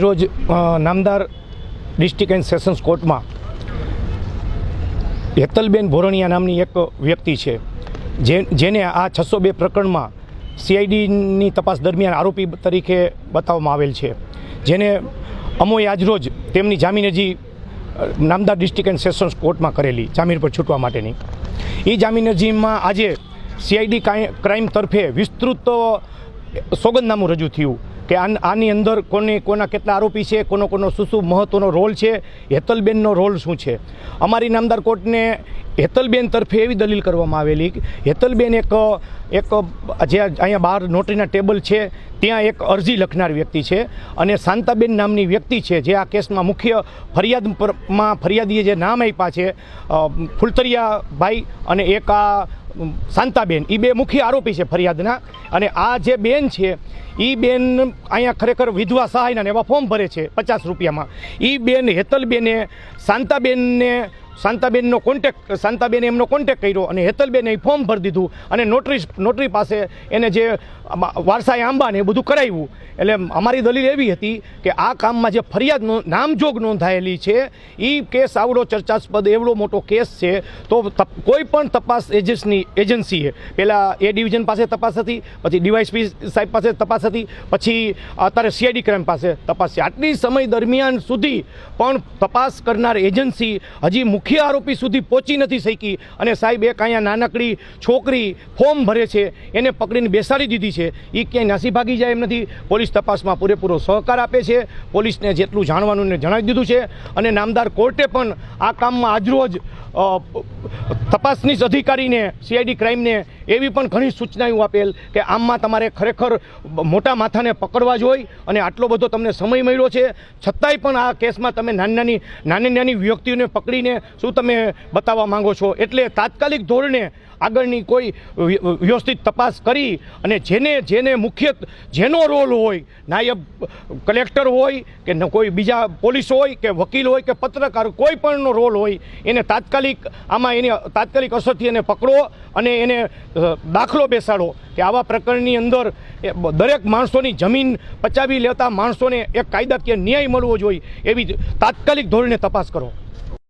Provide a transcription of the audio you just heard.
રોજ નામદાર district and sessions કોર્ટમાં હેતલબેન ભોરણિયા નામની એક વ્યક્તિ છે, જે, જેને આ છસો બે પ્રકરણમાં સીઆઈડીની તપાસ દરમિયાન આરોપી તરીકે બતાવવામાં આવેલ છે. જેને અમોએ આજરોજ તેમની જામીન અરજી નામદાર ડિસ્ટ્રિક્ટ એન્ડ સેશન્સ કોર્ટમાં કરેલી, જામીન પર છૂટવા માટેની. એ જામીન અરજીમાં આજે સીઆઈડી ક્રાઇમ તરફે વિસ્તૃત સોગંદનામું રજૂ થયું. કે આન- અંદર કોને, કોના કેટલા આરોપી છે, કોનો કોનો શું શું મહત્ત્વનો રોલ છે, હેતલબેનનો રોલ શું છે? અમારી નામદાર કોર્ટને હેતલબેન તરફે એવી દલીલ કરવામાં આવેલી હેતલબેન એક એક જે અહીંયા બહાર નોટરીના ટેબલ છે, ત્યાં એક અરજી લખનાર વ્યક્તિ છે અને શાંતાબેન નામની વ્યક્તિ છે જે આ કેસમાં મુખ્ય ફરિયાદ પરમાં ફરિયાદીએ જે નામ આપ્યા છે ફુલતરિયાભાઈ અને એક આ શાંતાબેન એ બે મુખ્ય આરોપી છે ફરિયાદના અને આ જે બેન છે એ બેન અહીંયા ખરેખર વિધવા સહાયના એવા ફોર્મ ભરે છે પચાસ રૂપિયામાં. એ બેન હેતલબેને શાંતાબેનને, શાંતાબેનનો કોન્ટેક શાંતાબેને એમનો કોન્ટેક કર્યો અને હેતલબેને એ ફોર્મ ભરી દીધું અને નોટરી નોટરી પાસે એને જે વારસાએ આંબાને એ બધું કરાવ્યું. એટલે અમારી દલીલ એવી હતી કે આ કામમાં જે ફરિયાદ નામજોગ નોંધાયેલી છે એ કેસ આવડો ચર્ચાસ્પદ, એવડો મોટો કેસ છે, તો કોઈ પણ તપાસ એજન્સની, એજન્સીએ. પહેલાં એ ડિવિઝન પાસે તપાસ હતી, પછી ડીવાયસપી સાહેબ પાસે તપાસ હતી. પછી અત્યારે સીઆઈડી ક્રાઇમ પાસે તપાસ છે. આટલી સમય દરમિયાન સુધી પણ તપાસ કરનાર એજન્સી હજી મુખ્ય આરોપી સુધી પહોંચી નથી શકી. અને સાહેબ, એક અહીંયા નાનકડી છોકરી ફોર્મ ભરે છે. એને પકડીને બેસાડી દીધી છે. એ ક્યાંય નાસી ભાગી જાય એમ નથી. પોલીસ તપાસમાં પૂરેપૂરો સહકાર આપે છે. પોલીસને જેટલું જાણવાનું એને જણાવી દીધું છે. અને નામદાર કોર્ટે પણ આ કામમાં આજરોજ તપાસનીશ અધિકારીને સીઆઈડી ક્રાઇમને એવી પણ ઘણી સૂચનાઓ આપેલ કે આમમાં તમારે ખરેખર મોટા માથાને પકડવા જોઈએ અને આટલો બધો તમને સમય મળ્યો છે. છતાંય પણ આ કેસમાં તમે નાની નાની નાની નાની વ્યક્તિઓને પકડીને શું તમે બતાવવા માંગો છો? એટલે તાત્કાલિક ધોરણે આગળની કોઈ વ્યવસ્થિત તપાસ કરી અને જેને જેને મુખ્ય જેનો રોલ હોય, નાયબ કલેક્ટર હોય કે કોઈ બીજા પોલીસ હોય કે વકીલ હોય કે પત્રકાર કોઈ પણનો રોલ હોય, એને તાત્કાલિક આમાં એને તાત્કાલિક અસરથી એને પકડો અને એને દાખલો બેસાડો કે આવા પ્રકરણની અંદર દરેક માણસોની જમીન પચાવી લેતા માણસોને એક કાયદાકીય ન્યાય મળવો જોઈએ એવી તાત્કાલિક ધોરણે તપાસ કરો.